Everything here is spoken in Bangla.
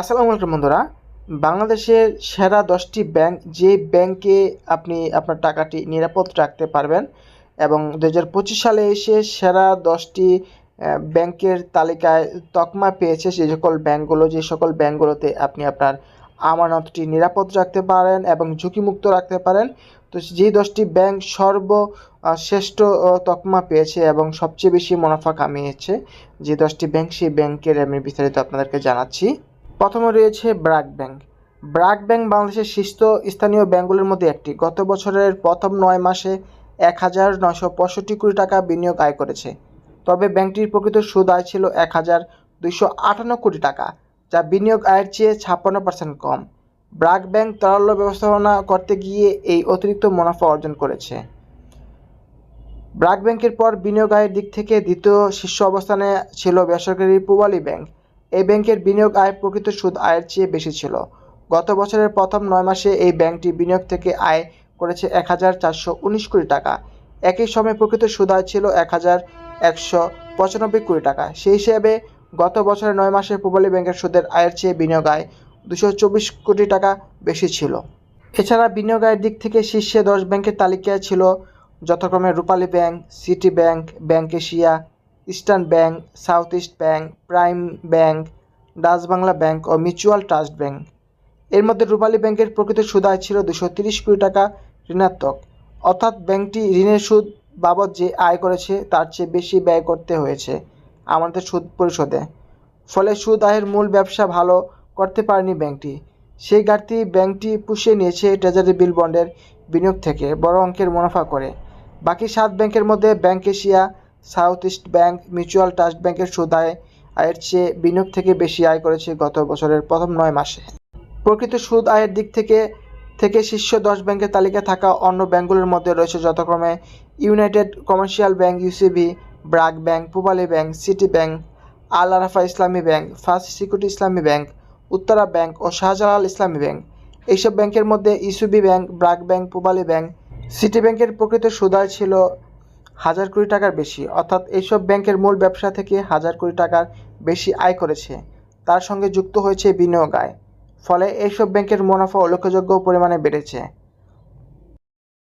আসসালামু আলাইকুম বন্ধুরা। বাংলাদেশের সেরা দশটি ব্যাংক, যে ব্যাংকে আপনি আপনার টাকাটি নিরাপদ রাখতে পারবেন এবং দু হাজার পঁচিশ সালে এসে সেরা দশটি ব্যাংকের তালিকায় তকমা পেয়েছে সেই সকল ব্যাংকগুলো, যে সকল ব্যাংকগুলোতে আপনি আপনার আমানতটি নিরাপদ রাখতে পারেন এবং ঝুঁকিমুক্ত রাখতে পারেন। তো যেই দশটি ব্যাংক সর্ব শ্রেষ্ঠ তকমা পেয়েছে এবং সবচেয়ে বেশি মুনাফা কামিয়েছে, যে দশটি ব্যাংক সেই ব্যাংকের আমি বিস্তারিত আপনাদেরকে জানাচ্ছি। প্রথমে রয়েছে ব্র্যাক ব্যাংক। ব্র্যাক ব্যাংক বাংলাদেশের শীর্ষ স্থানীয় ব্যাংকগুলোর মধ্যে একটি। গত বছরের প্রথম নয় মাসে এক হাজার নয়শো পঁয়ষট্টি কোটি টাকা বিনিয়োগ আয় করেছে। তবে ব্যাংকটির প্রকৃত সুদ আয় ছিল এক হাজার দুইশো আটান্ন কোটি টাকা, যা বিনিয়োগ আয়ের চেয়ে ছাপ্পান্ন পার্সেন্ট কম। ব্র্যাক ব্যাংক তারল্য ব্যবস্থাপনা করতে গিয়ে এই অতিরিক্ত মুনাফা অর্জন করেছে। ব্র্যাক ব্যাংকের পর বিনিয়োগ আয়ের দিক থেকে দ্বিতীয় শীর্ষ অবস্থানে ছিল বেসরকারি পূবালী ব্যাংক। এই ব্যাংকের বিনিয়োগ আয় প্রকৃত সুদ আয়ের চেয়ে বেশি ছিল। গত বছরের প্রথম নয় মাসে এই ব্যাংকটি বিনিয়োগ থেকে আয় করেছে এক হাজার চারশো উনিশ কোটি টাকা। একই সময় প্রকৃত সুদ আয় ছিল এক হাজার একশো পঁচানব্বই কোটি টাকা। সেই হিসেবে গত বছরের নয় মাসে পূবালী ব্যাংকের সুদের আয়ের চেয়ে বিনিয়োগ আয় দুশো চব্বিশ কোটি টাকা বেশি ছিল। এছাড়া বিনিয়োগ আয়ের দিক থেকে শীর্ষে দশ ব্যাংকের তালিকায় ছিল যথাক্রমে Rupali Bank, City Bank Bank Asia Eastern Bank, South East Bank, Prime Bank, Dutch Bangla Bank ও মিউচুয়াল ট্রাস্ট ব্যাংক। এর মধ্যে রূপালী ব্যাংকের প্রকৃত সুদ আয় ছিল দুশো তিরিশ কোটি টাকা ঋণাত্মক। অর্থাৎ ব্যাংকটি ঋণের সুদ বাবদ যে আয় করেছে তার চেয়ে বেশি ব্যয় করতে হয়েছে আমাদের সুদ পরিশোধে। ফলে সুদ আয়ের মূল ব্যবসা ভালো করতে পারেনি ব্যাংকটি। সেই ঘাটতি ব্যাংকটি পুষিয়ে নিয়েছে ট্রেজারি বিল বন্ডের বিনিয়োগ থেকে, বড় অঙ্কের মুনাফা করে। বাকি সাত ব্যাংকের মধ্যে Bank Asia South East Bank Mutual Trust ব্যাংকের সুদ আয় আয়ের চেয়ে বিনিয়োগ থেকে বেশি আয় করেছে গত বছরের প্রথম নয় মাসে। প্রকৃত সুদ আয়ের দিক থেকে থেকে শীর্ষ দশ ব্যাংকের তালিকায় থাকা অন্য ব্যাংকগুলোর মধ্যে রয়েছে যথাক্রমে United Commercial Bank, UCB BRAC Bank, Pubali Bank, City Bank, Al Arafah Islami Bank First Security Islami Bank, Uttara Bank ও শাহজালাল ইসলামী ব্যাংক। এইসব ব্যাংকের মধ্যে UCB Bank, BRAC Bank, Pubali Bank, City ব্যাংকের প্রকৃত সুদায় ছিল হাজার কোটি টাকার বেশি। অর্থাৎ এইসব ব্যাংকের মূল ব্যবসা থেকে হাজার কোটি টাকার বেশি আয় করেছে। তার সঙ্গে যুক্ত হয়েছে বিনিয়োগ আয়। ফলে এইসব ব্যাংকের মুনাফা উল্লেখযোগ্য পরিমাণে বেড়েছে।